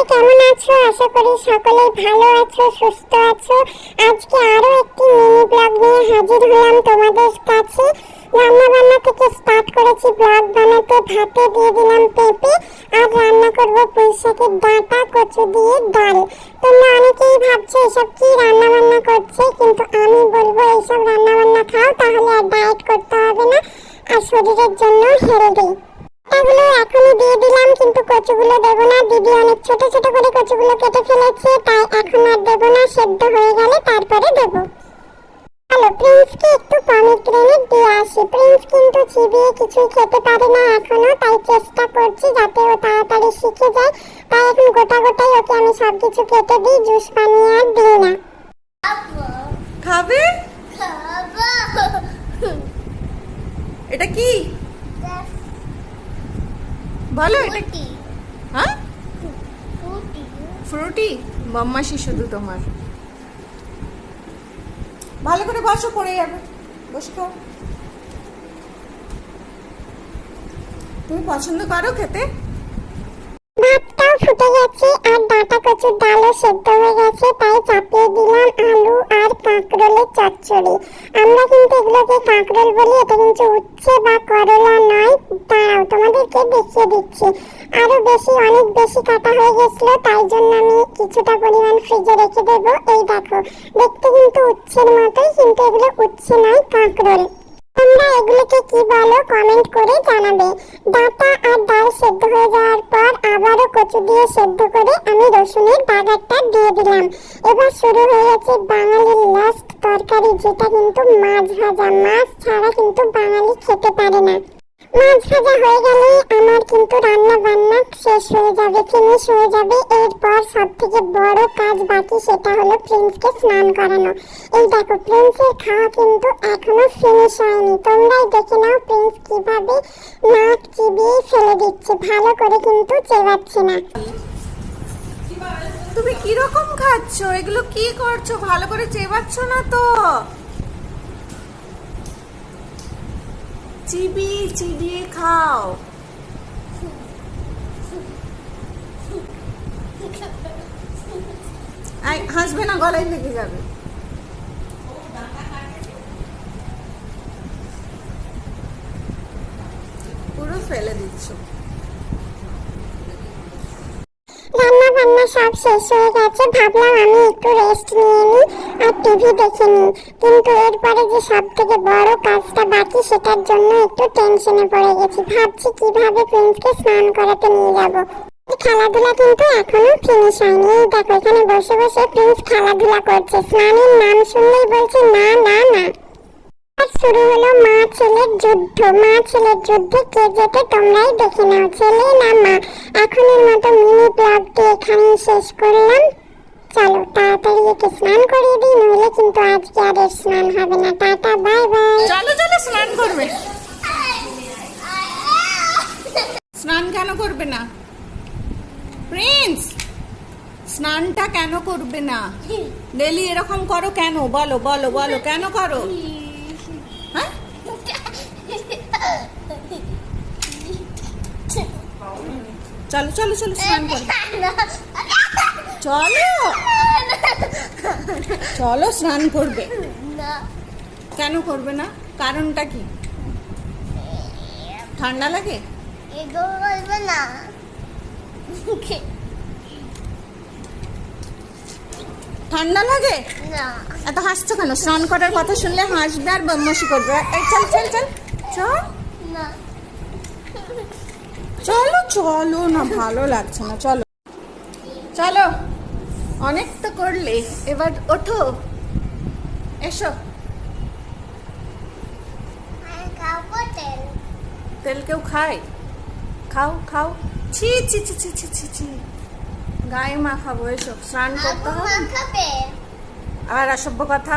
সবাই কেমন আছো? আশা করি সকলে ভালো আছো, সুস্থ আছো। আজকে আরও একটি মিনি ব্লগ নিয়ে হাজির হলাম তোমাদের কাছে। রান্না বান্না থেকে স্টার্ট করেছি ব্লগ বানাতে, ভাতে দিয়ে দিলাম পেঁপে, আর রান্না করব পুঁই শাকের ডাঁটা, কচু দিয়ে ডাল। তোমরা অনেকেই ভাবছ এসব কি রান্না বান্না করছে, কিন্তু আমি বলব এইসব রান্না বান্না খাও, তাহলে আর ডায়েট করতে হবে না, আর শরীরের জন্য হেলদি এগুলো এখনই দিয়ে দিলাম কিন্তু কচুগুলো দেবো না। দিদি অনেক ছোট ছোট করে কচুগুলো কেটে ফেলেছে তাই এখন আর দেবো না সেদ্ধ হয়ে গেলে তারপরে দেবো। হ্যালো প্রিন্সকে একটু পমিগ্রেনেট দিয়ে আসি? প্রিন্স কিন্তু চিবিয়ে কিছুই খেতে পারে না এখনও তাই চেষ্টা করছি যাতে ও তাড়াতাড়ি শিখে যায়। তাই এখন গোটা গোটাই ওকে আমি সব কিছু কেটে দিই জুস বানিয়ে আর দিই না। খাবে। এটা কি? বলো এটা হ্যাঁ? ফ্রুটি বম্মাসি শুধু তোমার। ভালো করে বসো পড়ে যাবে। বসে খাও তুমি পছন্দ করো খেতে? ভাতটাও ফুটে গেছে আর ডাঁটা কচুর ডালও সেদ্ধ হয়ে গেছে তাই চাপিয়ে দিলাম আলু আর কাঁকরোলের চচ্চড়ি। আমরা কিন্তু এগুলোকে কাঁকরোল বলি এটা কিন্তু উচ্ছে বা করলা নয়। দাঁড়াও তোমাদেরকে দেখিয়ে দিচ্ছি। আরও বেশি, অনেক বেশি কাটা হয়ে গেছিল, তাই জন্য আমি কিছুটা পরিমাণ ফ্রিজে রেখে দেবো। এই দেখো, দেখতে কিন্তু উচ্ছের মতোই, কিন্তু এগুলো উচ্ছে নয়, কাঁকরোল। তোমরা এগুলোকে কি বলো কমেন্ট করে জানাবে। ডাটা আর ডাল সেদ্ধ হয়ে যাওয়ার পর আবারও কচু দিয়ে সেদ্ধ করে আমি রসুনের বাগারটা দিয়ে দিলাম। এবার শুরু হয়ে গেছে বাঙালির লাস্ট তরকারি, যেটা কিন্তু মাছ ভাজা। মাছ ছাড়া কিন্তু বাঙালি খেতে পারে না। মাছ ভাজা হয়ে গেলে আমার কিন্তু রান্না বান্না শেষ হয়ে যাবে ফিনিশ হয়ে যাবে। এরপর সব থেকে বড় কাজ বাকি সেটা হলো প্রিন্সকে স্নান করানো। এই দেখো প্রিন্সের খাওয়া কিন্তু এখনও ফিনিশ হয়নি। তোমরাই দেখে নাও প্রিন্স কীভাবে নাক চিবিয়ে ফেলে দিচ্ছে, ভালো করে কিন্তু চেবাচ্ছে না। তুমি কি রকম খাচ্ছ? এগুলো কি করছ? ভালো করে চেবাচ্ছ না তো? চিবিয়ে চিবিয়ে খাও হাসবে না, গলায় লেগে যাবে। পুরো ফেলে দিচ্ছ। রান্না বান্না সব শেষ হয়ে গেছে। ভাবলাম আমি একটু রেস্ট নিয়ে নিই। টিভি দেখে নিই কিন্তু এরপরে যে সব থেকে বড় কাজটা বাকি, সেটার জন্য একটু টেনশনে পড়ে গেছি। ভাবছি কীভাবে প্রিন্সকে স্নান করাতে নিয়ে যাব। খেলাধুলা কিন্তু এখনও ফিনিশ হয়নি। এই দেখো, এখানে বসে বসে প্রিন্স খেলাধুলা করছে। স্নানের নাম শুনলেই বলছে, না না না। শুরু হলো মা ছেলের যুদ্ধ। মা ছেলের যুদ্ধে কে যেতে তোমরাই দেখে নাও। ছেলে না মা। এখনের মতো মিনি ব্লগটি এখানেই শেষ করলাম। চলো তাড়াতাড়ি একে স্নান করিয়ে দিই নইলে কিন্তু আজকে আর এর স্নান হবে না। Tata bye bye. চলো চলো স্নান করবে। স্নান কেন করবে না? প্রিন্স স্নানটা কেন করবে না? ডেলি এরকম করো কেন? বলো বলো বলো কেন করো? হ্যাঁ? চলো চলো চলো স্নান করো। চলো। চলো স্নান করবে। কেন করবে না? কারণটা কি? ঠান্ডা লাগে? ঠান্ডা লাগে? এত হাসছো কেন? স্নান করার কথা শুনলে হাসবে আর বদমাসি করবে। চল চল চল। চল। চলো চলো না ভালো লাগছে না। চলো। চলো। অনেক তো করলে এবার ওঠো। এসো। তেল। কেউ খায়? খাও খাও। ছি ছি ছি ছি ছি ছি ছি। গায়ে মাখাবো এসব স্নান করতে হবে। আর অসভ্য কথা?